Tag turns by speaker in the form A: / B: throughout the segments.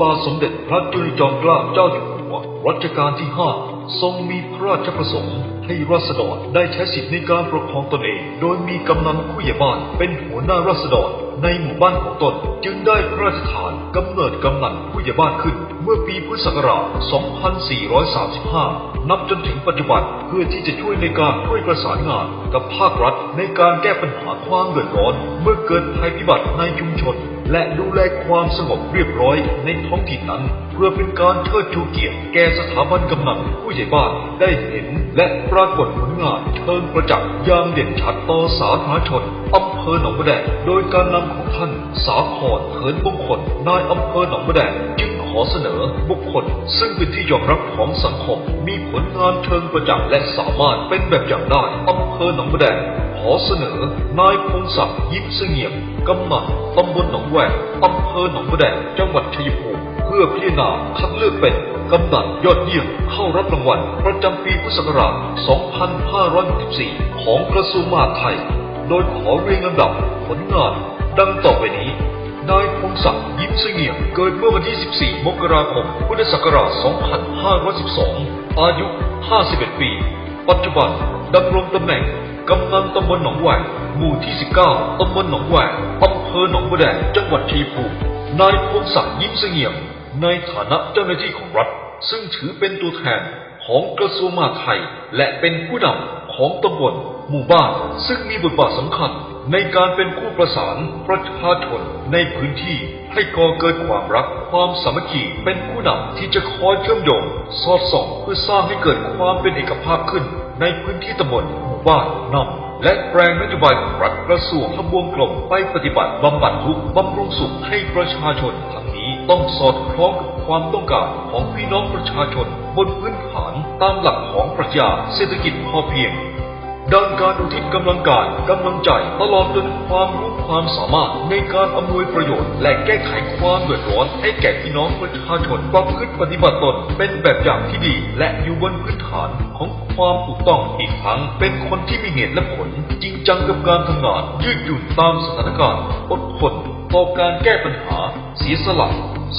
A: บาทสมเด็จพระจุลจอมเกล้าเจ้าอยู่หัวรัชกาลที่ห้าทรงมีพระราชประสงค์ ให้ราษฎรได้ใช้สิทธิในการปกครองตนเอง โดยมีกำนันผู้ใหญ่บ้านเป็นหัวหน้าราษฎรในหมู่บ้านของตนจึงได้พระราชทานกำเนิดกำนันผู้ใหญ่บ้านขึ้น เมื่อปีพุทธศักราช 2435 นับจนถึงปัจจุบันเพื่อที่จะช่วยในการช่วยประสานงานกับภาครัฐในการแก้ปัญหาความเดือดร้อน เมื่อเกิดภัยพิบัติในชุมชน และดูแลความสงบเรียบร้อยในท้องถิ่นนั้น เพื่อเป็นการเชิดชูเกียรติแก่สถาบันกำนันผู้ใหญ่บ้านได้เห็น และปรากฏผลงานเชิงประจักษ์อย่างเด่นชัดต่อสาธารณชนอำเภอหนองบัวแดงโดยการนำของท่านสาครเถินมงคลนายอำเภอหนองบัวแดงจึง อเสนอบุคคลซึ่งเป็นที่ยอมรับของสังคม มีผลงานเชิงประจักษ์และสามารถเป็นแบบอย่างได้อำเภอหนองบัวแดงขอเสนอ นายพงศักดิ์ยิ้มเสงี่ยมกำนันตำบลหนองแหวงอำเภอหนองบัวแดงจังหวัดชัยภูมิเพื่อพิจารณาคัดเลือกเป็นกำนันยอดเยี่ยมเข้ารับรางวัลประจำปีพุทธศักราช 2564 ของกระทรวงมหาดไทย โดยขอเรียงลำดับผลงานดังต่อไปนี้ นายพงศักดิ์ยิ้มเสงี่ยมเกิดเมื่อวันที่ 14 มกราคม พุทธศักราช 2512 อายุ 51 ปี ปัจจุบันดำรงตำแหน่งกำนันตำบลหนองแหวงหมู่ที่ 19 ตำบลหนองแหวงอำเภอหนองบัวแดง จังหวัดชัยภูมิ นายพงศักดิ์ยิ้มเสงี่ยม ในฐานะเจ้าหน้าที่ของรัฐ ซึ่งถือเป็นตัวแทนของกระทรวงมหาดไทย และเป็นผู้นำของตำบลหมู่บ้าน ซึ่งมีบทบาทสำคัญ ในการเป็นผู้ประสานประชาชนในพื้นที่ให้ก่อเกิดความรัก ความสามัคคีเป็นผู้นำที่จะคอยเชื่อมโยงสอดส่องเพื่อสร้างให้เกิดความเป็นเอกภาพขึ้น ในพื้นที่ตำบลหมู่บ้านนำและแปลงนโยบายของรัฐกระทรวงทบวงกลมไปปฏิบัติบำบัดทุกข์บำรุงสุขให้ประชาชนทั้งนี้ต้องสอดคล้องกับความต้องการของพี่น้องประชาชน บนพื้นฐานตามหลักของปรัชญาเศรษฐกิจพอเพียง ดังการอุทิศกำลังกายกำลังใจตลอดจนความรู้ความสามารถในการอำนวยประโยชน์ และแก้ไขความเดือดร้อนให้แก่พี่น้องประชาชนประพฤติปฏิบัติตนเป็นแบบอย่างที่ดี และอยู่บนพื้นฐานของความถูกต้องอีกทั้งเป็นคนที่มีเหตุและผล จริงจังกับการทำงาน ยืดหยุ่นตามสถานการณ์อดทนต่อการแก้ปัญหา เสียสละ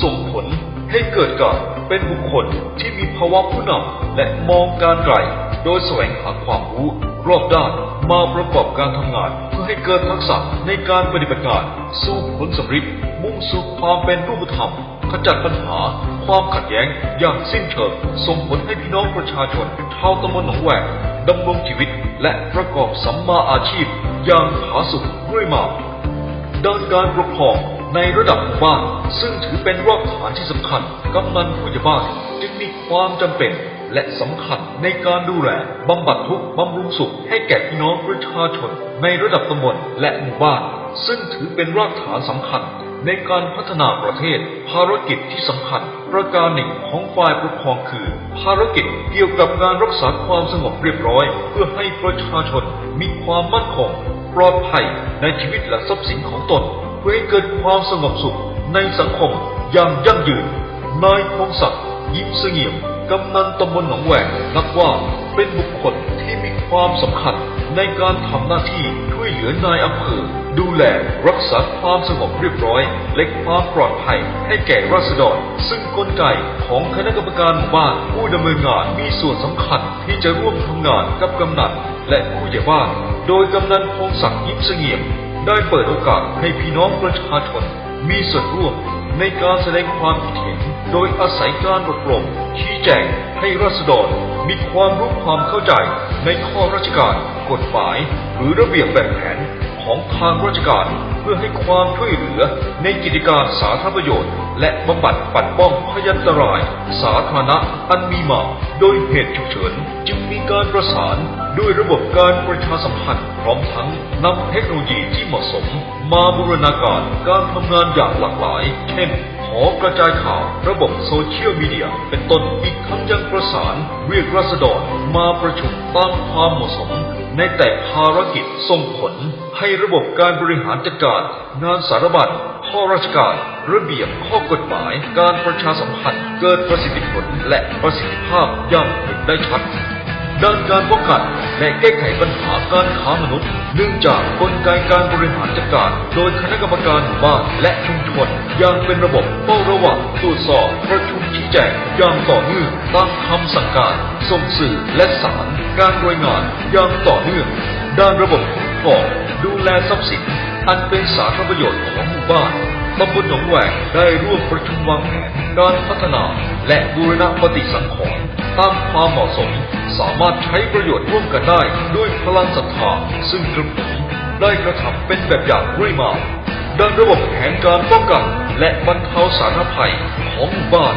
A: ส่งผลให้เกิดการเป็นบุคคลที่มีภาวะผู้นำและมองการไกลโดยแสวงหาความรู้ รอบด้านมาประกอบการทำงาน เพื่อให้เกิดทักษะในการปฏิบัติงาน สู่ผลสำเร็จมุ่งสู่ความเป็นรูปธรรมขจัดปัญหา ความขัดแย้งอย่างสิ้นเชิงส่งผลให้พี่น้องประชาชนชาวตำบลหนองแหวงดำรงชีวิต และประกอบสัมมาอาชีพ อย่างผาสุกเรื่อยมาด้านการปกครอง ในระดับหมู่บ้านซึ่งถือเป็นรากฐานที่สำคัญกำนันผู้ใหญ่บ้านจึงมีความจำเป็นและสำคัญในการดูแลบำบัดทุกข์บำรุงสุขให้แก่พี่น้องประชาชน ในระดับตำบลและหมู่บ้าน ซึ่งถือเป็นรากฐานสำคัญ ในการพัฒนาประเทศ ภารกิจที่สำคัญ ประการหนึ่งของฝ่ายปกครองคือ ภารกิจเกี่ยวกับการรักษาความสงบเรียบร้อย เพื่อให้ประชาชนมีความมั่นคง ปลอดภัยในชีวิตและทรัพย์สินของตน เพื่อเกิดความสงบสุขในสังคมอย่างยั่งยืน นายพงศักดิ์ยิ้มเสงี่ยมกำนันตำบลหนองแหวงนับว่าเป็นบุคคลที่มีความสำคัญในการทำหน้าที่ช่วยเหลือนายอำเภอดูแลรักษาความสงบเรียบร้อย และความปลอดภัยให้แก่ราษฎร ซึ่งกลไกของคณะกรรมการหมู่บ้านผู้ดำเนินงานมีส่วนสำคัญที่จะร่วมทำงานกับกำนันและผู้ใหญ่บ้าน โดยกำนันพงศักดิ์ยิ้มเสงี่ยม ได้เปิดโอกาสให้พี่น้องประชาชน มีส่วนร่วมในการแสดงความคิดเห็น โดยอาศัยการอบรมชี้แจงให้ราษฎรมีความรู้ความเข้าใจในข้อราชการ กฎหมาย หรือระเบียบแบบแผน ของทางราชการ เพื่อให้ความช่วยเหลือในกิจการสาธารณประโยชน์ และบำบัดปัดป้องพยันตราย สาธารณะอันมีมาโดยเหตุฉุกเฉิน จึงมีการประสานด้วยระบบการประชาสัมพันธ์ พร้อมทั้งนำเทคโนโลยีที่เหมาะสม มาบูรณาการการทำงานอย่างหลากหลาย เช่นหอกระจายข่าวระบบโซเชียลมีเดีย เป็นต้นอีกทั้งยังประสานเรียกราษฎรมาประชุมตามความเหมาะสม ในแต่ภารกิจส่งผล ให้ระบบการบริหารจัดการงานสารบัญข้อราชการ ระเบียบข้อกฎหมาย การประชาสัมพันธ์ เกิดประสิทธิผลและประสิทธิภาพอย่างเห็นได้ชัดด้านการป้องกันและแก้ไขปัญหาการค้ามนุษย์ เนื่องจากกลไกการบริหารจัดการ โดยคณะกรรมการหมู่บ้านและชุมชนอย่างเป็นระบบเฝ้าระวังตรวจสอบประชุมชี้แจงอย่างต่อเนื่องตามคำสั่งการ ส่งสื่อและสารการรายงานอย่างต่อเนื่องด้านระบบ คุ้มครองดูแลทรัพย์สิน อันเป็นสาธารณประโยชน์ของหมู่บ้านตำบลหนองแหวงได้ร่วมประชุมวางแผนการพัฒนาและบูรณะปฏิสังขรณ์ตามความเหมาะสม สามารถใช้ประโยชน์ร่วมกันได้ด้วยพลังศรัทธาซึ่งกระผมได้กระทำเป็นแบบอย่างเรื่อยมาด้านระบบแผนการป้องกัน และบรรเทาสาธารณภัยของหมู่บ้าน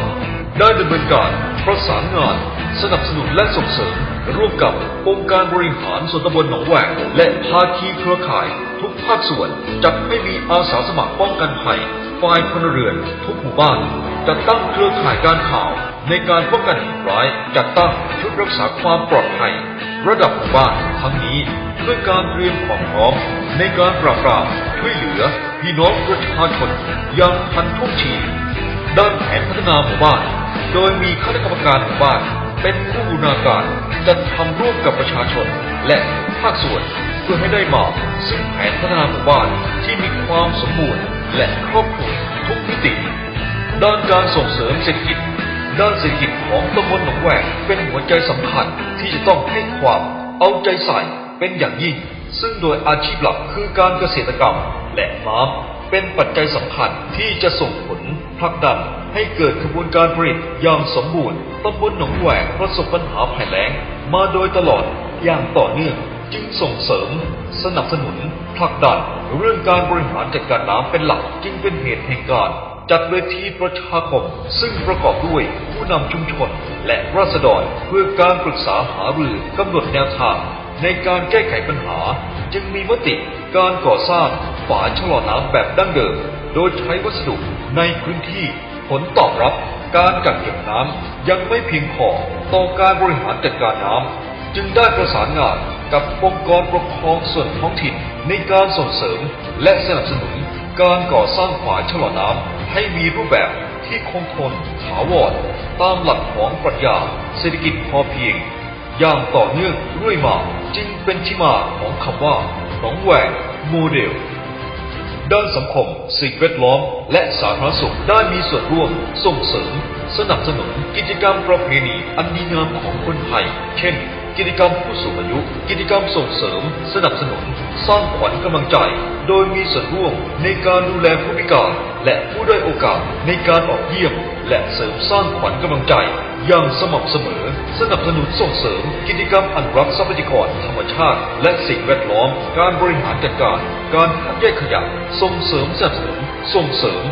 A: ได้ดำเนินการประสานงาน สนับสนุนและส่งเสริม ร่วมกับองค์การบริหารส่วนตำบลหนองแหวงและภาคีเครือข่าย ทุกภาคส่วนจัดให้มีอาสาสมัครป้องกันภัยฝ่ายพลเรือน ทุกหมู่บ้านจัดตั้งเครือข่ายการข่าว ในการป้องกันเหตุร้ายจัดตั้งชุดรักษาความปลอดภัย ระดับหมู่บ้านทั้งนี้เพื่อการเตรียมความพร้อม ในการปราบปรามช่วยเหลือพี่น้องประชาชนอย่างทันท่วงทีด้านแผนพัฒนาหมู่บ้าน โดยมีคณะกรรมการหมู่บ้าน เป็นผู้บูรณาการจัดทำร่วมกับประชาชน และภาคส่วนเพื่อให้ได้มาซึ่งแผนพัฒนาหมู่บ้านที่มีความสมบูรณ์ และครอบคลุมทุกมิติด้านการส่งเสริมเศรษฐกิจด้านเศรษฐกิจของตำบลหนองแหวงเป็นหัวใจสำคัญที่จะต้องให้ความเอาใจใส่เป็นอย่างยิ่ง ซึ่งโดยอาชีพหลักคือการเกษตรกรรมและน้ำ เป็นปัจจัยสำคัญที่จะส่งผลผลักดันให้เกิดกระบวนการผลิตอย่างสมบูรณ์ตำบลหนองแหวงประสบปัญหาภัยแล้ง มาโดยตลอดอย่างต่อเนื่องจึงส่งเสริม สนับสนุนผลักดันเรื่องการบริหารจัดการน้ำเป็นหลักจึงเป็นเหตุแห่งการจัดเวทีประชาคม ซึ่งประกอบด้วยผู้นำชุมชน และราษฎรเพื่อการปรึกษาหารือกำหนดแนวทางในการแก้ไขปัญหา จึงมีมติการก่อสร้าง ฝาชะลอน้ำแบบดั้งเดิม โดยใช้วัสดุในพื้นที่ ผลตอบรับการกักเก็บน้ำยังไม่เพียงพอต่อการบริหารจัดการน้ำจึงได้ประสานงานกับองค์กรปกครองส่วนท้องถิ่นในการส่งเสริมและสนับสนุนการก่อสร้างฝาชะลอน้ำให้มีรูปแบบที่คงทนถาวรตามหลักของปรัชญาเศรษฐกิจพอเพียง อย่างต่อเนื่องเรื่อยมาจึงเป็นที่มาของคำว่าหนองแหวงโมเดล ด้านสังคม สิ่งแวดล้อม และสาธารณสุขได้มีส่วนร่วม ส่งเสริม สนับสนุน กิจกรรมประเพณีอันดีงามของคนไทย เช่น กิจกรรมผู้สูงอายุ กิจกรรมส่งเสริม สนับสนุน สร้างขวัญกำลังใจ โดยมีส่วนร่วมในการดูแลผู้พิการ และผู้ได้อยโอกาสในการออกเยี่ยม และเสริมสร้างขวัญกำลังใจ อย่างสม่ำเสมอ สนับสนุนส่งเสริม กิจกรรมอนุรักษ์ทรัพยากรธรรมชาติ และสิ่งแวดล้อม การบริหารจัดการ การคัดแยกขยะ ส่งเสริมสนับสนุน ส่งเสริม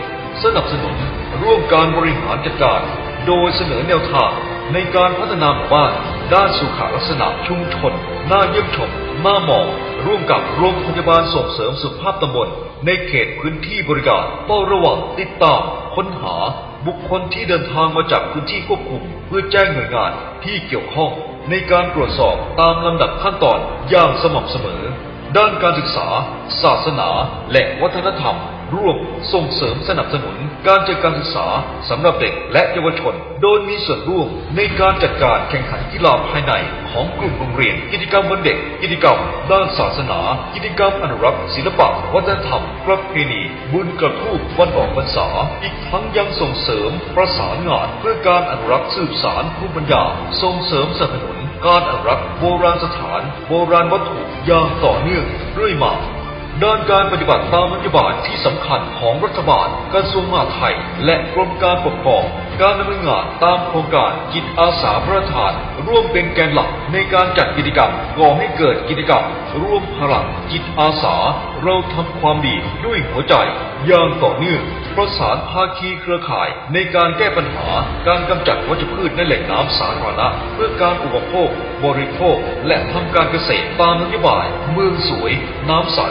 A: สนับสนุน ร่วมการบริหารจัดการ โดยเสนอแนวทางในการพัฒนาหมู่บ้าน ด้านสุขลักษณะชุมชนน่าเยี่ยมชมน่ามอง ร่วมกับโรงพยาบาลส่งเสริมสุขภาพตำบล ในเขตพื้นที่บริการเฝ้าระวังติดตาม ค้นหา บุคคลที่เดินทางมาจากพื้นที่ควบคุม เพื่อแจ้งหน่วยงานที่เกี่ยวข้อง ในการตรวจสอบตามลำดับขั้นตอนอย่างสม่ำเสมอ ด้านการศึกษา ศาสนา และวัฒนธรรม ร่วมส่งเสริมสนับสนุน การจัดการศึกษาสำหรับเด็กและเยาวชน โดยมีส่วนร่วมในการจัดการแข่งขันกีฬาภายในของกลุ่มโรงเรียน กิจกรรมวันเด็ก กิจกรรมด้านศาสนา กิจกรรมอนุรักษ์ศิลปะวัฒนธรรมประเพณีบุญกระทู้วันออกพรรษา อีกทั้งยังส่งเสริมประสานงานเพื่อการอนุรักษ์สืบสานภูมิปัญญาส่งเสริมสนับสนุนการอนุรักษ์โบราณสถาน โบราณวัตถุอย่างต่อเนื่องเรื่อยมา ด้านการปฏิบัติตามนโยบายที่สำคัญของรัฐบาลกระทรวงมหาดไทย และกรมการปกครอง การดำเนินงานตามโครงการจิตอาสาพระราชทาน ร่วมเป็นแกนหลักในการจัดกิจกรรมก่อให้เกิดกิจกรรมร่วมพลังจิตอาสา เราทำความดีด้วยหัวใจอย่างต่อเนื่องประสานภาคีเครือข่าย ในการแก้ปัญหาการกำจัดวัชพืชในแหล่งน้ำสาธารณะ เพื่อการอุปโภค บริโภค และทำการเกษตรตามนโยบาย เมืองสวย น้ำใส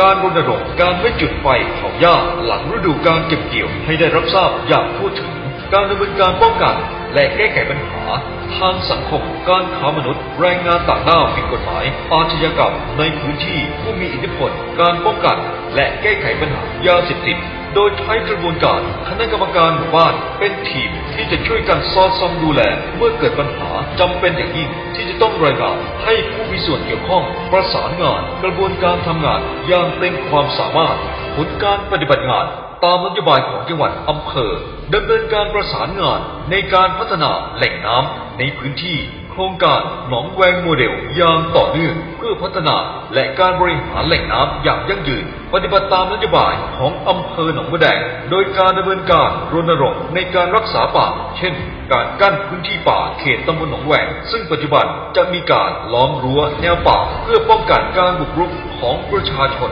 A: การรณรงค์การไม่จุดไฟเผาหญ้าหลังฤดูการเก็บเกี่ยวให้ได้รับทราบอย่างทั่วถึง การดำเนินการป้องกัน และแก้ไขปัญหาทางสังคมการค้ามนุษย์ แรงงานต่างด้าวผิดกฎหมาย อาชญากรรมในพื้นที่ผู้มีอิทธิพล การป้องกัน และแก้ไขปัญหายาเสพติดโดยใช้กระบวนการคณะกรรมการหมู่บ้านเป็นทีมที่จะช่วยกันสอดส่องดูแล เมื่อเกิดปัญหาจำเป็นอย่างยิ่งที่จะต้องรายงานให้ผู้มีส่วนเกี่ยวข้อง ประสานงาน กระบวนการทำงานอย่างเต็มความสามารถผลการปฏิบัติงาน ตามนโยบายของจังหวัดอำเภอดำเนินการประสานงานในการพัฒนาแหล่งน้ำในพื้นที่ โครงการหนองแวงโมเดลอย่างต่อเนื่องเพื่อพัฒนาและการบริหารแหล่งน้ำอย่างยั่งยืน ปฏิบัติตามนโยบายของอำเภอหนองบัวแดง โดยการดำเนินการรณรงค์ในการรักษาป่า เช่น การกั้นพื้นที่ป่าเขตตำบลหนองแวง ซึ่งปัจจุบันจะมีการล้อมรั้วแนวป่า เพื่อป้องกันการบุกรุกของประชาชน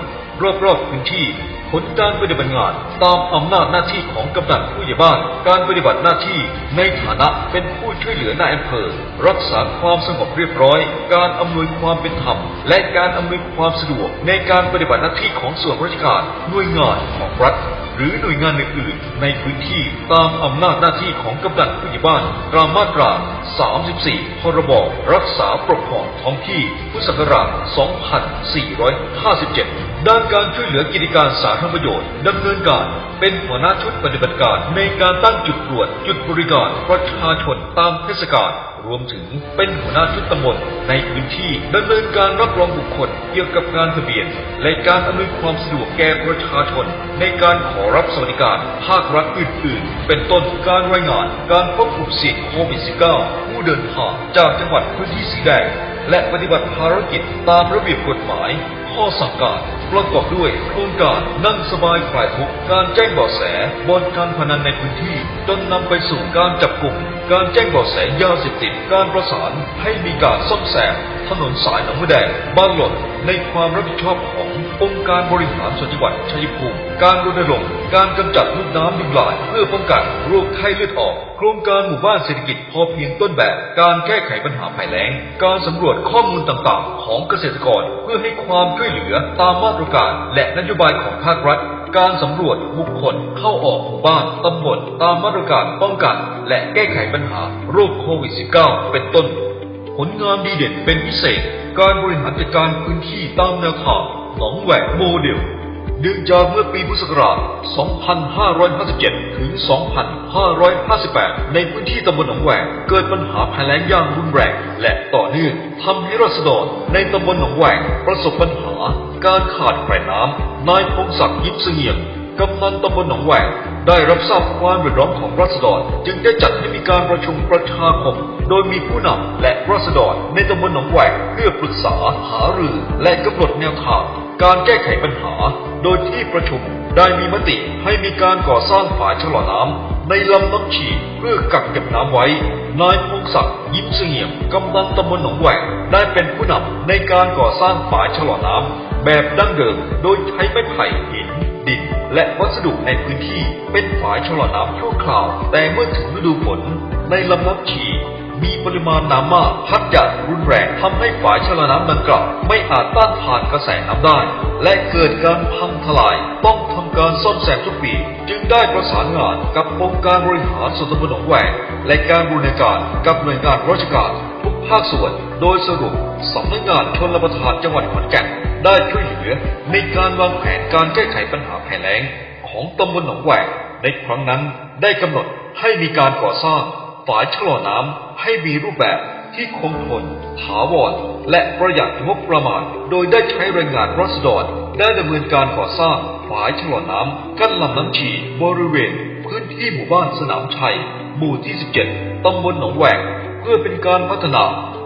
A: รอบๆพื้นที่ ผลการปฏิบัติงานตามอำนาจหน้าที่ของกำนันผู้ใหญ่บ้าน การปฏิบัติหน้าที่ในฐานะเป็นผู้ช่วยเหลือนายอำเภอ รักษาความสงบเรียบร้อย การอำนวยความเป็นธรรม และการอำนวยความสะดวกในการปฏิบัติหน้าที่ของส่วนราชการหน่วยงานของรัฐ หรือหน่วยงานอื่นๆในพื้นที่ตามอำนาจหน้าที่ของกำนันผู้ใหญ่บ้านตามมาตรา 34 พรบ รักษาปกครองท้องที่พุทธศักราช 2457 ด้านการช่วยเหลือกิจการสาธารณประโยชน์ดำเนินการเป็นหัวหน้าชุดปฏิบัติการในการตั้งจุดตรวจจุดบริการประชาชนตามเทศกาล รวมถึงเป็นหัวหน้าชุดตำบลในพื้นที่ดำเนินการรับรองบุคคลเกี่ยวกับงานทะเบียน และการอำนวยความสะดวกแก่ประชาชน ในการขอรับสวัสดิการภาครัฐอื่น ๆ เป็นต้นการรายงานการพบกลุ่มสี่ยงโควิด -19 ผู้เดินทางจากจังหวัดพื้นที่สีแดงและปฏิบัติภารกิจตามระเบียบกฎหมาย ข้อสั่งการ ประกอบด้วยโครงการนั่งสบายคลายทุกการแจ้งเบาะแสบอนการพนันในพื้นที่ จนนำไปสู่การจับกลุ่ม การแจ้งเบาะแสยาเสพติด การประสานให้มีการซ่อมแซมถนนสายหนองมะแดงบ้านหล่นในความรับผิดชอบขององค์การบริหารส่วนจังหวัดชัยภูมิ การรณรงค์การกำจัดลูกน้ำยุงลายเพื่อป้องกันโรคไข้เลือดออกโครงการหมู่บ้านเศรษฐกิจพอเพียงต้นแบบ การแก้ไขปัญหาภัยแล้ง การสำรวจข้อมูลต่างๆ ของเกษตรกรเพื่อให้ความช่วยเหลือตามมาตรการและนโยบายของภาครัฐ การสำรวจบุคคลเข้าออกหมู่บ้านตำบลตามมาตรการป้องกันและแก้ไขปัญหาโรคโควิด -19 เป็นต้น ผลงานดีเด่นเป็นพิเศษ การบริหารจัดการพื้นที่ตามแนวทางหนองแหวกโมเดล เนื่องจากเมื่อปีพุทธศักราช 2557 ถึง 2558 ในพื้นที่ตำบลหนองแหวงเกิดปัญหาภัยแล้งอย่างรุนแรงและต่อเนื่องทำให้รัษฎรในตำบลหนองแหวงประสบปัญหา การขาดแคลนน้ำนายพงศักดิ์ยิบเสงี่ยมกำนันตำบลหนองแหวงได้รับทราบความเดือดร้อนของรัษฎรจึงได้จัดให้มีการประชุมประชาคม โดยมีผู้นำและรัษฎรในตำบลหนองแหวงเพื่อปรึกษาหารือและกำหนดแนวทางการแก้ไขปัญหา โดยที่ประชุมได้มีมติให้มีการก่อสร้างฝายชะลอน้ำในลำน้ำฉีเพื่อกักเก็บน้ำไว้ นายพงศักดิ์ยิ้มเสงี่ยมกำนันตำบลหนองแหวงได้เป็นผู้นำในการก่อสร้างฝายชะลอน้ำแบบดั้งเดิมโดยใช้ไม้ไผ่หินดินและวัสดุในพื้นที่เป็นฝายชะลอน้ำชั่วคราว แต่เมื่อถึงฤดูฝนในลำน้ำฉี มีปริมาณน้ำมากพัดอย่างรุนแรงทำให้ฝายชะลอน้ำดังกล่าวไม่อาจต้านทานกระแสน้ำได้ และเกิดการพังทลายต้องทำการซ่อมแซมทุกปี จึงได้ประสานงานกับองค์การบริหารส่วนตำบลหนองแหวงและการบูรณาการกับหน่วยงานราชการทุกภาคส่วน โดยสรุปสำนักงานชนรับประทานจังหวัดขอนแก่นได้ช่วยเหลือในการวางแผนการแก้ไขปัญหาภัยแล้งของตำบลหนองแหวงในครั้งนั้นได้กำหนดให้มีการก่อสร้าง ฝายชะลอน้ำให้มีรูปแบบที่คงทน ถาวร และประหยัดงบประมาณ โดยได้ใช้แรงงานรัษฎรได้ดำเนินการก่อสร้างฝายชะลอน้ำกั้นลำน้ำชีบริเวณ พื้นที่หมู่บ้านสนามชัย หมู่ที่ 17ตำบลหนองแหวง เพื่อเป็นการพัฒนา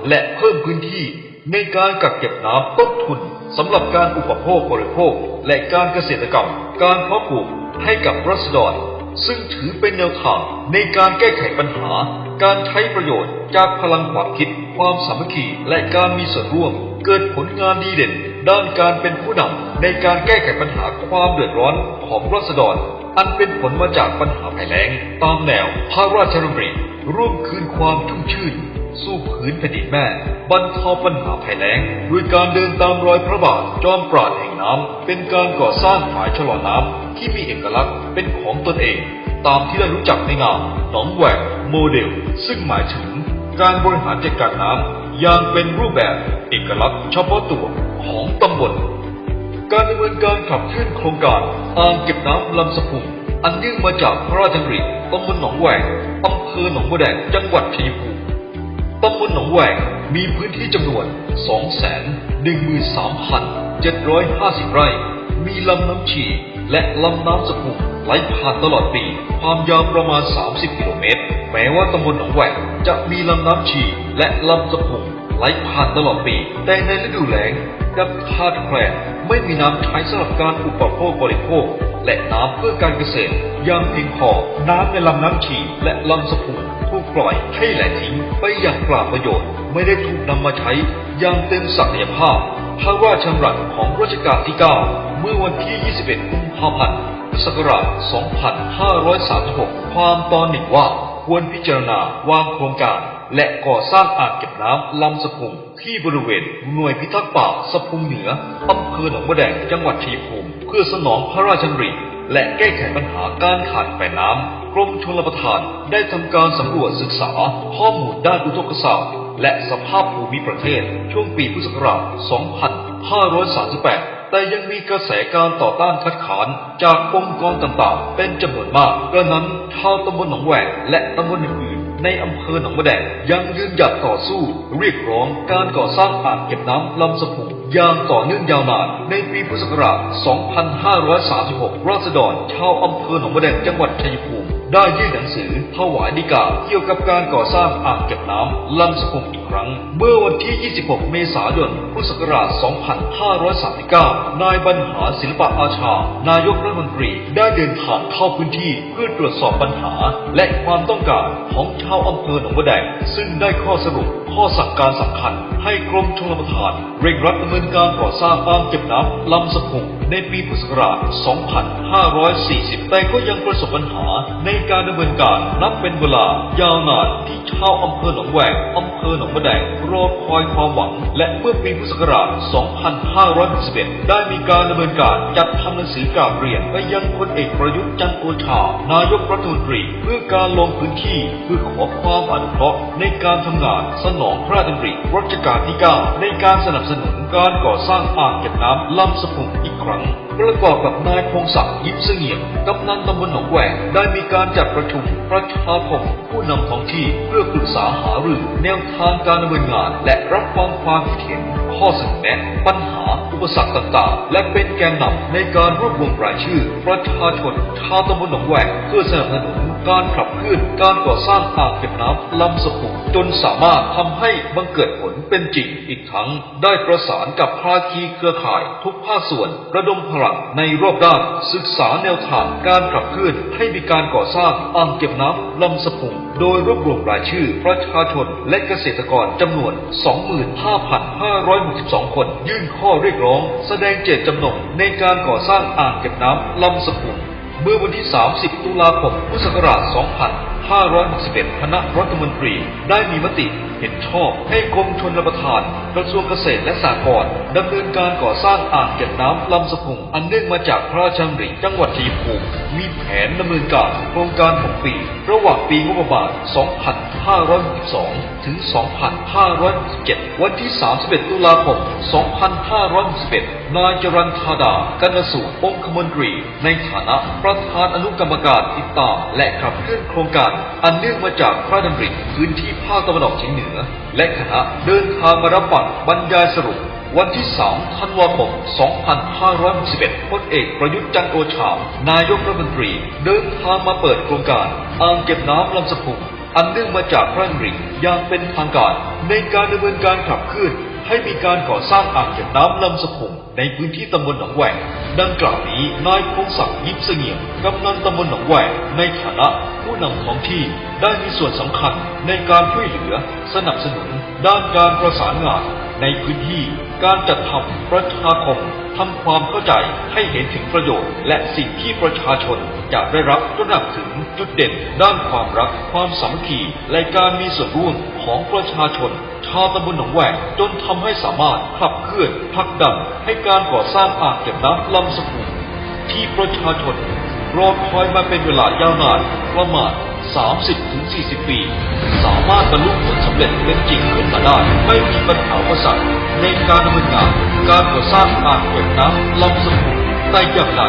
A: และเพิ่มพื้นที่ ในการกักเก็บน้ำต้นทุนสำหรับการอุปโภคบริโภค และการเกษตรกรรม การเพาะปลูกให้กับรัษฎร ซึ่งถือเป็นแนวทางในการแก้ไขปัญหา การใช้ประโยชน์จากพลังความคิด ความสามัคคี และการมีส่วนร่วม เกิดผลงานดีเด่น ด้านการเป็นผู้นำในการแก้ไขปัญหาความเดือดร้อนของรัษฎร อันเป็นผลมาจากปัญหาภัยแล้ง ตามแนวพระราชดำริร่วมคืนความชุ่มชื่น สู้ผืนแผ่นดินแม่ บรรเทาปัญหาภัยแล้ง ด้วยการเดินตามรอยพระบาทจอมปราดแห่งน้ำ เป็นการก่อสร้างฝายชะลอน้ำที่มีเอกลักษณ์เป็นของตนเอง ตามที่ได้รู้จักในนามหนองแหวกโมเดล ซึ่งหมายถึง การบริหารจัดการน้ำอย่างเป็นรูปแบบเอกลักษณ์เฉพาะตัวของตำบลการดำเนินการขับเคลื่อนโครงการอ่างเก็บน้ำลำสะพุงอันเนื่องมาจากพระราชดำริตำบลหนองแหวงอำเภอหนองบัวแดงจังหวัดชัยภูมิ ตำบลหนองแหวงมีพื้นที่จำนวน 213,750 ไร่ มีลำน้ำชีและลำน้ำสะพุงไหลผ่านตลอดปี ความยาวประมาณ 30 กิโลเมตร แม้ว่าตำบลหนองแหวงจะมีลำน้ำชีและลำสะพุง ไหลผ่านตลอดปี แต่ในฤดูแล้งกับขาดแคลนไม่มีน้ำใช้สำหรับการอุปโภคบริโภค และน้ำเพื่อการเกษตรย่างเพียงพอน้ำในลำน้ำชีและลำสะพุงถูกปล่อยให้ไหลทิ้งไปอย่างเปล่าประโยชน์ ไม่ได้ถูกนำมาใช้อย่างเต็มศักยภาพพระราชดำรัสของรัชกาลที่ 9 เมื่อวันที่ 21 กุมภาพันธ์พุทธศักราช 2536 ความตอนหนึ่งว่าควรพิจารณาวางโครงการ และก่อสร้างอ่างเก็บน้ำลำสะพุงที่บริเวณหน่วยพิทักษ์ป่าสะพุงเหนืออำเภอหนองบัวแดงจังหวัดชัยภูมิเพื่อสนองพระราชดำริและแก้ไขปัญหาการขาดแคลนน้ำกรมชลประทานได้ทำการสำรวจศึกษาข้อมูลด้านอุทกศาสตร์และสภาพภูมิประเทศ ช่วงปีพุทธศักราช 2538แต่ยังมีกระแสการต่อต้านคัดค้านจากองค์กรต่างๆ เป็นจำนวนมากกระนั้นชาวตำบลหนองแหวงและตำบลอื่นๆ ในอำเภอหนองมะแดงยังยืนหยัดต่อสู้ เรียกร้องการก่อสร้างอ่างเก็บน้ำลำสะพุง อย่างต่อเนื่องยาวนานในปีพุทธศักราช 2536 ราษฎรชาวอำเภอหนองบัวแดงจังหวัดชัยภูมิ ได้ยื่นหนังสือถวายฎีกาเกี่ยวกับการก่อสร้างอ่างเก็บน้ำลำสะพุงอีกครั้ง เมื่อวันที่ 26 เมษายน พุทธศักราช 2539 นายบรรหาศิลปะอาชา นายกรัฐมนตรีได้เดินทางเข้าพื้นที่เพื่อตรวจสอบปัญหา และความต้องการของชาวอำเภอหนองบัวแดงซึ่งได้ข้อสรุปข้อสั่งการสำคัญ ให้กรมชลประทานเร่งรัดดำเนินการก่อสร้างอ่างเก็บน้ำลำสะพุงในปีพุทธศักราช 2540 แต่ก็ยังประสบปัญหาในการดำเนินการนับเป็นเวลายาวนานที่ชาวอำเภอหนองแหวงอำเภอหนองบัวแดงรอคอยความหวัง และเมื่อปีพุทธศักราช 2561 ได้มีการดำเนินการจัดทำหนังสือกราบเรียนไปยังพลเอกประยุทธ์จันทร์โอชา นายกรัฐมนตรีเพื่อการลงพื้นที่เพื่อขอความอนุเคราะห์ในการทำงานสนองพระราชดำริรัชกาลที่ 9 ในการสนับสนุนการการก่อสร้างอ่างเก็บน้ำลำสะพุงอีกครั้ง ประกอบกับนายพงศักดิ์ยิ้มเสงี่ยมกำนันตำบลหนองแหวงได้มีการจัดประชุมประชาคมผู้นำท้องที่เพื่อปรึกษาหารือแนวทางการดำเนินงาน และรับฟังความคิดเห็น ข้อเสนอแนะปัญหา อุปสรรคต่างๆ และเป็นแกนนำในการรวบรวมรายชื่อ ประชาชนชาวตำบลหนองแหวงเพื่อสนับสนุนการขับเคลื่อนการก่อสร้างอ่างเก็บน้ำลำสะพุงจนสามารถทำให้บังเกิดผลเป็นจริงอีกทั้ง ได้ประสานกับภาคีเครือข่ายทุกภาคส่วนระดมพลังในรอบด้านศึกษาแนวทางการขับเคลื่อนให้มีการก่อสร้างอ่างเก็บน้ำลำสะพุงโดยรวบรวมรายชื่อประชาชนและเกษตรกรจำนวน 25,562 คน ยื่นข้อเรียกร้อง แสดงเจตจำนงในการก่อสร้างอ่างเก็บน้ำลำสะพุงเมื่อวันที่ 30 ตุลาคม พุทธศักราช 2561 คณะรัฐมนตรีได้มีมติเห็นชอบให้กรมชนประทาน กระทรวงเกษตรและสหกรณ์ดำเนินการก่อสร้างอ่างเก็บน้ำลำสะพุงอันเนื่องมาจากพระราชดำริจังหวัดชัยภูมิมีแผนดำเนินการโครงการ 6 ปี ระหว่างปีงบประมาณ 2562 ถึง 2567 วันที่ 31 ตุลาคม 2561 นายจรันธาดา กันสูตรองคมนตรี ในฐานะประธานอนุกรรมการติดตามและขับเคลื่อนโครงการอันเนื่องมาจากพระดำริพื้นที่ภาคตะวันออกเฉียงเหนือ และคณะเดินทางมารับฟังบรรยายสรุป วันที่ 3 ธันวาคม 2561พลเอกประยุทธ์จันโอชา นายกรัฐมนตรี เดินทางมาเปิดโครงการอ่างเก็บน้ำลำสะพุงอันเนื่องมาจากพระดำริอย่างเป็นทางการในการดำเนินการขับเคลื่อน ให้มีการก่อสร้างอ่างเก็บน้ำลำสะพุงในพื้นที่ตำบลหนองแหวงดังกล่าวนี้นายพงศักดิ์ยิบเสงี่ยมกำนันตำบลหนองแหวงในฐานะผู้นำท้องที่ได้มีส่วนสำคัญในการช่วยเหลือ สนับสนุน ด้านการประสานงานในพื้นที่ การจัดทำประชาคมทำความเข้าใจให้เห็นถึงประโยชน์ และสิ่งที่ประชาชนจะได้รับตระหนักถึงจุดเด่นด้านความรัก ความสามัคคีและการมีส่วนร่วมของประชาชน ชาวตำบลหนองแหวงจนทำให้สามารถขับเคลื่อนผลักดันให้การก่อสร้างอ่างเก็บน้ำลำสะพุงที่ประชาชนรอคอยมาเป็นเวลายาวนานประมาณ 30-40 ปี สามารถบรรลุผลสำเร็จเป็นจริงขึ้นมาได้ ไม่มีปัญหาอุปสรรคในการดำเนินงานการก่อสร้างอ่างเก็บน้ำลำสมุนแต่อย่างใด